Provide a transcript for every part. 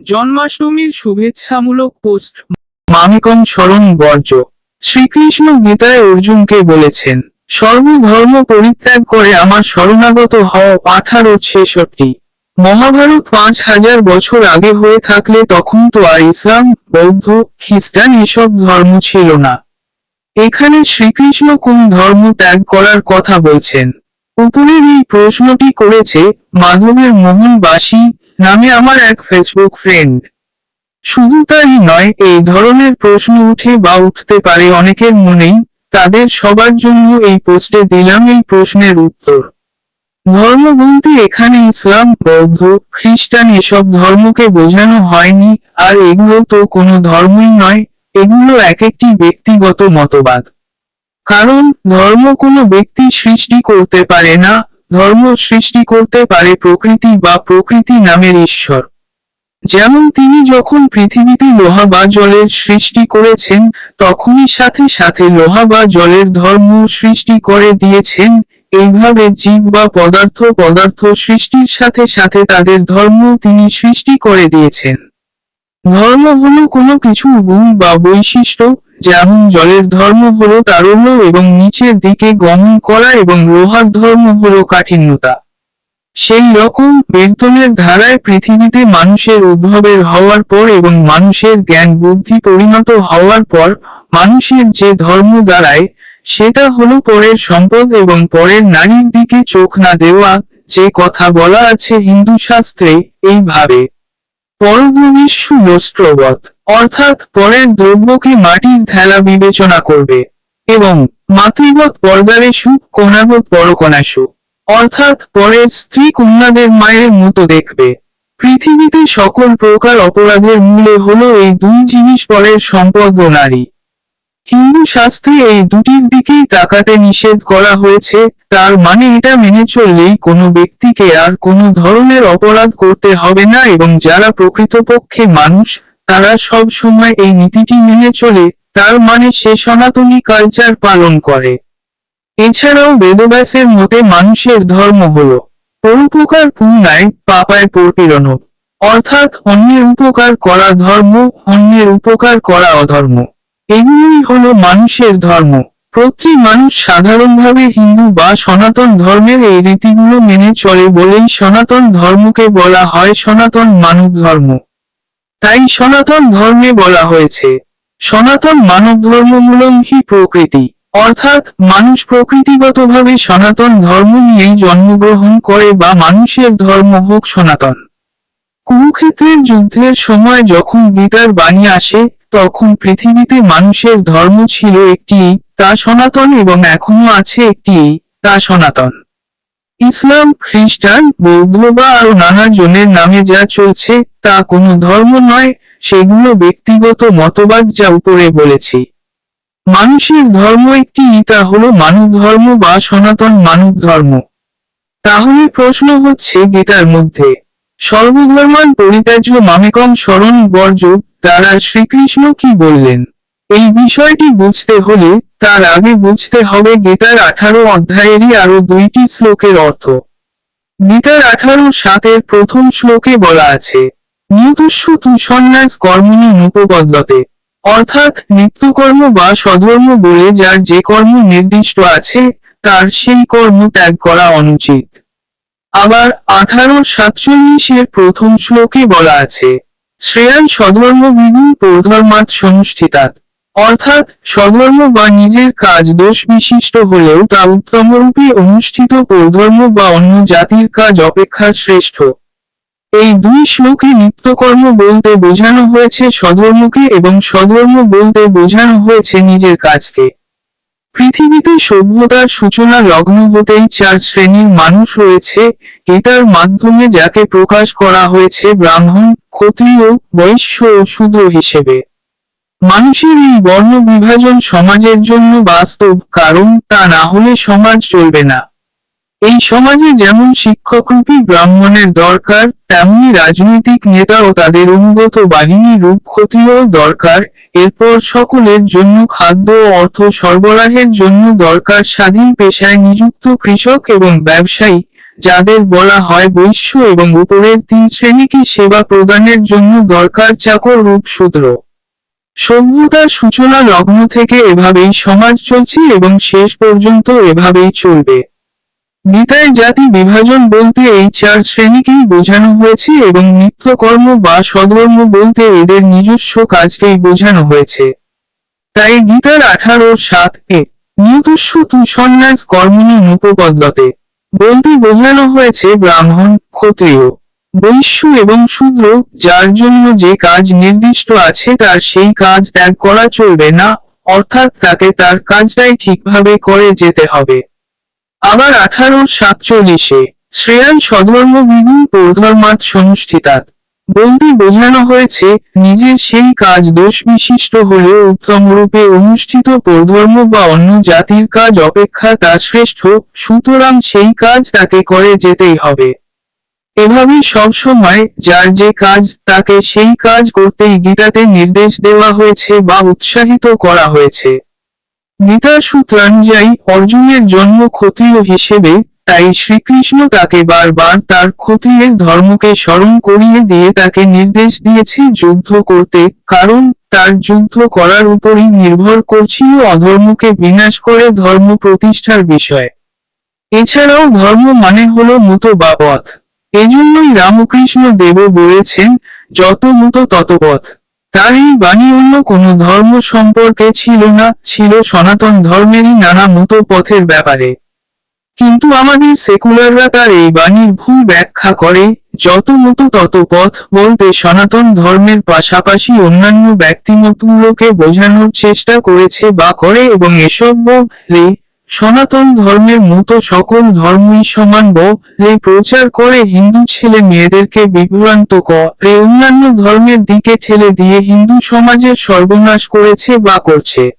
জন্মাষ্টমীর শুভেচ্ছামূলক পোস্ট মামিকন স্মরণ বর্জ্য। শ্রীকৃষ্ণ গীতায় অর্জুনকে বলেছেন, সর্বধর্ম পরিত্যাগ করে আমার শরণাগত হও আঠারো ছেষট্টি। মহাভারত পাঁচ হাজার বছর আগে হয়ে থাকলে তখন তো আর ইসলাম, বৌদ্ধ, খ্রিস্টান এসব ধর্ম ছিল না। এখানে শ্রীকৃষ্ণ কোন ধর্ম ত্যাগ করার কথা বলছেন? উপরের এই প্রশ্নটি করেছে মাধবের মোহনবাসী নামে আমার এক ফেসবুক ফ্রেন্ড শুধু তাই নয়, এই ধরনের প্রশ্ন উঠে বা উঠতে পারে অনেকের মনেই, তাদের সবার জন্য এই পোস্টে দিলাম এই প্রশ্নের উত্তর। ধর্ম বলতে এখানে ইসলাম, বৌদ্ধ, খ্রিস্টান এসব ধর্মকে বোঝানো হয়নি, আর এগুলো তো কোনো ধর্মই নয়, এগুলো এক একটি ব্যক্তিগত মতবাদ। কারণ ধর্ম কোনো ব্যক্তি সৃষ্টি করতে পারে না ধর্ম সৃষ্টি করতে পারে প্রকৃতি বা প্রকৃতি নামের ঈশ্বর। যেমন তিনি যখন পৃথিবীতে লোহা বা জলের সৃষ্টি করেছেন, তখনই সাথে সাথে লোহা বা জলের ধর্ম সৃষ্টি করে দিয়েছেন। এইভাবে জীব বা পদার্থ পদার্থ সৃষ্টির সাথে সাথে তাদের ধর্ম তিনি সৃষ্টি করে দিয়েছেন। ধর্ম হলো কোনো কিছু গুণ বা বৈশিষ্ট্য যেমন জলের ধর্ম হল তারল্য এবং নিচের দিকে গমন করা এবং লোহার ধর্ম হল কাঠিন্যতা। সেই রকম বেতনের ধারায় পৃথিবীতে মানুষের উদ্ভবের হওয়ার পর এবং মানুষের জ্ঞান বুদ্ধি পরিণত হওয়ার পর মানুষের যে ধর্ম দ্বারায়, সেটা হলো পরের সম্পদ এবং পরের নারীর দিকে চোখ না দেওয়া, যে কথা বলা আছে হিন্দু শাস্ত্রে এইভাবে। পরদিন সুবস্ত্রবধ অর্থাৎ পরের দ্রব্যকে মাটির ঢেলা বিবেচনা করবে? এবং মাতৃগত পর্দারে সুখ কন্যাগত পরকনাশু অর্থাৎ পরের স্ত্রী কন্যাদের মায়ের মতো দেখবে। পৃথিবীতে সকল প্রকার অপরাধের মূলে হল এই দুই জিনিস পরের সম্পদ ও নারী। হিন্দু শাস্ত্রে এই দুটির দিকেই তাকাতে নিষেধ করা হয়েছে। তার মানে এটা মেনে চললেই কোনো ব্যক্তিকে আর কোনো ধরনের অপরাধ করতে হবে না এবং যারা প্রকৃতপক্ষে মানুষ তারা সব সময় এই নীতিটি মেনে চলে, তার মানে সে সনাতনী কালচার পালন করে। এছাড়াও বেদব্যাসের মতে মানুষের ধর্ম হল পরোপকার পুণ্যায় পাপায় পরপীড়ন অর্থাৎ অন্যের উপকার করা ধর্ম, অন্যের উপকার করা অধর্ম। এগুলোই হল মানুষের ধর্ম। প্রতি মানুষ সাধারণভাবে হিন্দু বা সনাতন ধর্মের এই রীতিগুলো মেনে চলে বলেই সনাতন ধর্মকে বলা হয় সনাতন মানব ধর্ম। তাই সনাতন ধর্মে বলা হয়েছে, সনাতন মানব ধর্মমূলঙ্ঘী প্রকৃতি। অর্থাৎ মানুষ প্রকৃতিগতভাবে সনাতন ধর্ম নিয়েই জন্মগ্রহণ করে বা মানুষের ধর্ম হোক সনাতন। কুরুক্ষেত্রের যুদ্ধের সময় যখন গীতার বাণী আসে, তখন পৃথিবীতে মানুষের ধর্ম ছিল একটি, তা সনাতন এবং এখনও আছে একটি, তা সনাতন। ইসলাম, খ্রিস্টান, বৌদ্ধ বা আরও নানা জনের নামে যা চলছে তা কোনো ধর্ম নয়, সেগুলো ব্যক্তিগত মতবাদ যা উপরে বলেছি। মানুষের ধর্ম একটি, তা হলো মানব ধর্ম বা সনাতন মানব ধর্ম। তাহলে প্রশ্ন হচ্ছে গীতার মধ্যে, সর্বধর্মান পরিত্যাজ্য মামেকং স্মরণ বর্জ দ্বারা শ্রীকৃষ্ণ কি বললেন? এই বিষয়টি বুঝতে হলে তার আগে বুঝতে হবে গীতার আঠারো অধ্যায়েরই আরও দুইটি শ্লোকের অর্থ। গীতার আঠারো সাতের প্রথম শ্লোকে বলা আছে নিয়তস্য তু সন্ন্যাস কর্মণি উপপদ্যতে অর্থাৎ নিত্যকর্ম বা সধর্ম বলে যার যে কর্ম নির্দিষ্ট আছে, তার সেই কর্ম ত্যাগ করা অনুচিত। আবার আঠারো সাতচল্লিশের প্রথম শ্লোকে বলা আছে শ্রেয়ান সধর্ম বিগুণ পৌধর্মাত সমষ্ঠিতাত অর্থাৎ স্বধর্ম বা নিজের কাজ দোষ বিশিষ্ট হলেও তা উত্তমরূপে অনুষ্ঠিত পৌধর্ম বা অন্য জাতির কাজ অপেক্ষা শ্রেষ্ঠ। এই দুই শ্লোকে নিত্যকর্ম বলতে বোঝানো হয়েছে স্বধর্মকে এবং স্বধর্ম বলতে বোঝানো হয়েছে নিজের কাজকে। পৃথিবীতে সভ্যতার সূচনা লগ্ন হতেই চার শ্রেণির মানুষ রয়েছে এটার মাধ্যমে যাকে প্রকাশ করা হয়েছে ব্রাহ্মণ, ক্ষত্রিয়, বৈশ্য ও শূদ্র হিসেবে। মানুষের এই বর্ণ বিভাজন সমাজের জন্য বাস্তব, কারণ তা না হলে সমাজ চলবে না। এই সমাজে যেমন শিক্ষকরূপী ব্রাহ্মণের দরকার, তেমনি রাজনৈতিক নেতা ও তাদের অনুগত বাহিনী রূপ ক্ষত্রিয় দরকার। এরপর সকলের জন্য খাদ্য ও অর্থ সরবরাহের জন্য দরকার স্বাধীন পেশায় নিযুক্ত কৃষক এবং ব্যবসায়ী, যাদের বলা হয় বৈশ্য এবং উপরের তিন শ্রেণীকে সেবা প্রদানের জন্য দরকার চাকর রূপ শূদ্র সভ্যতার সূচনা লগ্ন থেকে এভাবেই সমাজ চলছে এবং শেষ পর্যন্ত এভাবেই চলবে। গীতায় জাতি বিভাজন বলতে এই চার শ্রেণীকেই বোঝানো হয়েছে এবং নিত্যকর্ম বা সধর্ম বলতে এদের নিজস্ব কাজকেই বোঝানো হয়েছে। তাই গীতার আঠারো সাত এ, নিয়তস্য তু সন্ন্যাস কর্মণি উপপদ্লতে বলতে বোঝানো হয়েছে ব্রাহ্মণ ক্ষত্রিয়। বৈশ্য এবং শূদ্র যার জন্য যে কাজ নির্দিষ্ট আছে তার সেই কাজ ত্যাগ করা চলবে না, অর্থাৎ তাকে তার কাজটাই ঠিকভাবে করে যেতে হবে। আবার আঠারো সাতচল্লিশে শ্রেয়ান সধর্ম বিগুণ পৌধর্মাত সংষ্ঠিতাত বলতে বোঝানো হয়েছে, নিজের সেই কাজ দোষ বিশিষ্ট হলেও উত্তম রূপে অনুষ্ঠিত পরধর্ম বা অন্য জাতির কাজ অপেক্ষা তা শ্রেষ্ঠ, সুতরাং সেই কাজ তাকে করে যেতেই হবে। এভাবে সবসময় যার যে কাজ তাকে সেই কাজ করতেই গীতাতে নির্দেশ দেওয়া হয়েছে বা উৎসাহিত করা হয়েছে। গীতার সূত্রানুযায়ী অর্জুনের জন্ম ক্ষত্রিয় হিসেবে, তাই শ্রীকৃষ্ণ তাকে বারবার তার ক্ষত্রিয়ের ধর্মকে স্মরণ করিয়ে দিয়ে তাকে নির্দেশ দিয়েছে যুদ্ধ করতে, কারণ তার যুদ্ধ করার উপরই নির্ভর করছিল অধর্মকে বিনাশ করে ধর্ম প্রতিষ্ঠার বিষয়। এছাড়াও ধর্ম মানে হলো মতো বা পথ এজন্যই রামকৃষ্ণ দেব বলেছেন, যত মতো তত পথ। তার এই বাণী অন্য কোনো ধর্ম সম্পর্কে ছিল না, ছিল সনাতন ধর্মেরই নানা মতো পথের ব্যাপারে। কিন্তু আমাদের সেকুলাররা তার এই বাণীর ভুল ব্যাখ্যা করে, যত মতো তত পথ বলতে সনাতন ধর্মের পাশাপাশি অন্যান্য ব্যক্তিমতগুলোকে বোঝানোর চেষ্টা করেছে বা করে এবং এসব বলে সনাতন ধর্মের মতো সকল ধর্মই সমান বলে প্রচার করে হিন্দু ছেলে মেয়েদেরকে বিভ্রান্ত করে। অন্যান্য ধর্মের দিকে ঠেলে দিয়ে হিন্দু সমাজের সর্বনাশ করেছে বা করছে।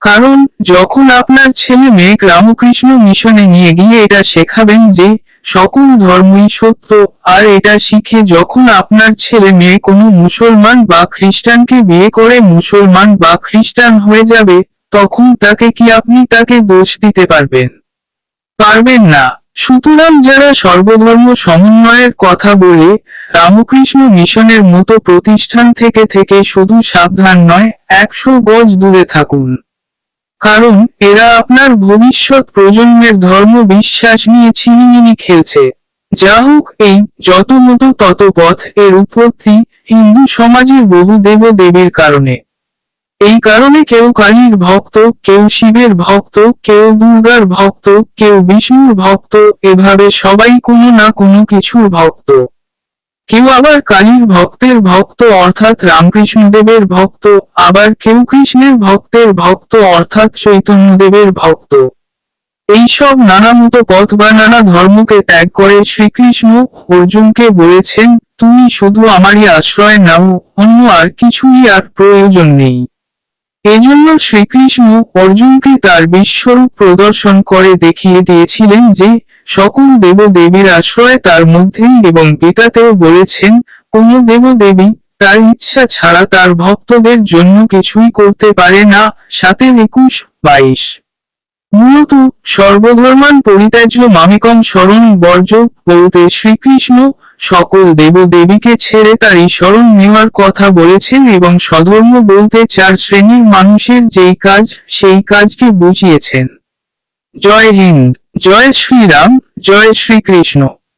কারণ, যখন আপনার ছেলে মেয়ে রামকৃষ্ণ মিশনে নিয়ে গিয়ে এটা শেখাবেন যে, সকল ধর্মই সত্য, আর এটা শিখে যখন আপনার ছেলে মেয়ে কোনো মুসলমান বা খ্রিস্টানকে বিয়ে করে মুসলমান বা খ্রিস্টান হয়ে যাবে তখন তাকে কি আপনি তাকে দোষ দিতে পারবেন? পারবেন না। সুতরাং যারা সর্বধর্ম সমন্বয়ের কথা বলে, রামকৃষ্ণ মিশনের মতো প্রতিষ্ঠান থেকে থেকে শুধু সাবধান নয়, একশো গজ দূরে থাকুন। কারণ এরা আপনার ভবিষ্যৎ প্রজন্মের ধর্ম বিশ্বাস নিয়ে ছিনিমিনি খেলছে। যা হোক এই, যত মতো তত পথ এর উৎপত্তি হিন্দু সমাজের বহু দেব দেবীর কারণে। এই কারণে কেউ কালীর ভক্ত, কেউ শিবের ভক্ত, কেউ দুর্গার ভক্ত, কেউ বিষ্ণুর ভক্ত, এভাবে সবাই কোনো না কোনো কিছুর ভক্ত। কেউ আবার কালীর ভক্তের ভক্ত অর্থাৎ রামকৃষ্ণদেবের ভক্ত, আবার কেউ কৃষ্ণের ভক্তের ভক্ত অর্থাৎ চৈতন্যদেবের ভক্ত। এইসব নানা মতো পথ বা নানা ধর্মকে ত্যাগ করে শ্রীকৃষ্ণ অর্জুনকে বলেছেন, তুমি শুধু আমারই আশ্রয় নাও, অন্য আর কিছুই আর প্রয়োজন নেই। এজন্য শ্রীকৃষ্ণ অর্জুনকে তার বিশ্বরূপ প্রদর্শন করে দেখিয়ে দিয়েছিলেন যে সকল দেব দেবীর আশ্রয় তার মধ্যেই এবং গীতাতেও বলেছেন, কোন দেব দেবী তার ইচ্ছা ছাড়া তার ভক্তদের জন্য কিছুই করতে পারে না সাথে একুশ বাইশ। মূলত সর্বধর্মান পরিত্যাজ্য মামিকম স্মরণ বর্জ বলতে শ্রীকৃষ্ণ সকল দেব দেবীকে ছেড়ে তারই স্মরণ নেওয়ার কথা বলেছেন এবং স্বধর্ম বলতে চার শ্রেণির মানুষের যেই কাজ, সেই কাজকে বুঝিয়েছেন। জয় হিন্দ, জয় শ্রীরাম, জয় শ্রীকৃষ্ণ।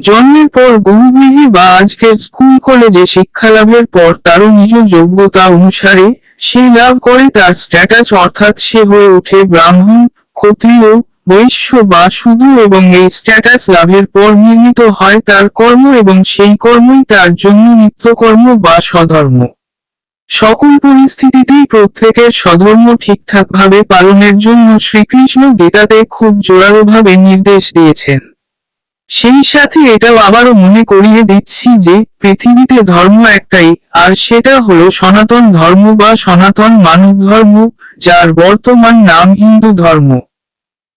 জন্মের পর গুরুগৃহে বা আজকের স্কুল কলেজে শিক্ষা লাভের পর তারও নিজ যোগ্যতা অনুসারে সে লাভ করে তার স্ট্যাটাস অর্থাৎ সে হয়ে ওঠে ব্রাহ্মণ, ক্ষত্রিয়, বৈশ্য বা শুধু এবং এই স্ট্যাটাস লাভের পর নির্মিত হয় তার কর্ম এবং সেই কর্মই তার জন্য নিত্যকর্ম বা স্বধর্ম। সকল পরিস্থিতিতেই প্রত্যেকের স্বধর্ম ঠিকঠাকভাবে পালনের জন্য শ্রীকৃষ্ণ গীতাতে খুব জোরালোভাবে নির্দেশ দিয়েছেন। সেই সাথে এটাও আবারও মনে করিয়ে দিচ্ছি যে পৃথিবীতে ধর্ম একটাই, আর সেটা হলো সনাতন ধর্ম বা সনাতন মানব ধর্ম, যার বর্তমান নাম হিন্দু ধর্ম।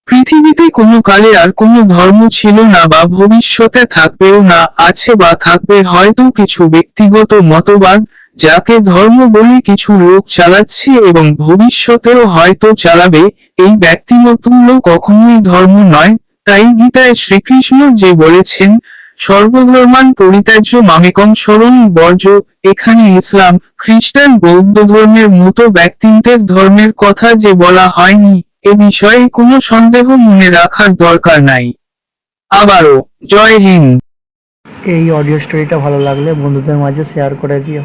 পৃথিবীতে কোনো কালে আর কোনো ধর্ম ছিল না বা ভবিষ্যতে থাকবেও না, আছে বা থাকবে হয়তো কিছু ব্যক্তিগত মতবাদ, যাকে ধর্ম বলে কিছু লোক চালাচ্ছে এবং ভবিষ্যতেও হয়তো চালাবে, এই ব্যক্তিমতগুলো কখনোই ধর্ম নয় তাই গীতায় শ্রীকৃষ্ণ যে বলেছেন, সর্বধর্মান পরিত্যাজ্য মামেকং স্মরণ বর্জ্য, এখানে ইসলাম, খ্রিস্টান বৌদ্ধ ধর্মের মতো ব্যক্তিত্বের ধর্মের কথা যে বলা হয়নি, এ বিষয়ে কোনো সন্দেহ মনে রাখার দরকার নাই। আবারও, জয় হিন্দ। এই অডিও স্টোরিটা ভালো লাগলে বন্ধুদের মাঝে শেয়ার করে দিও।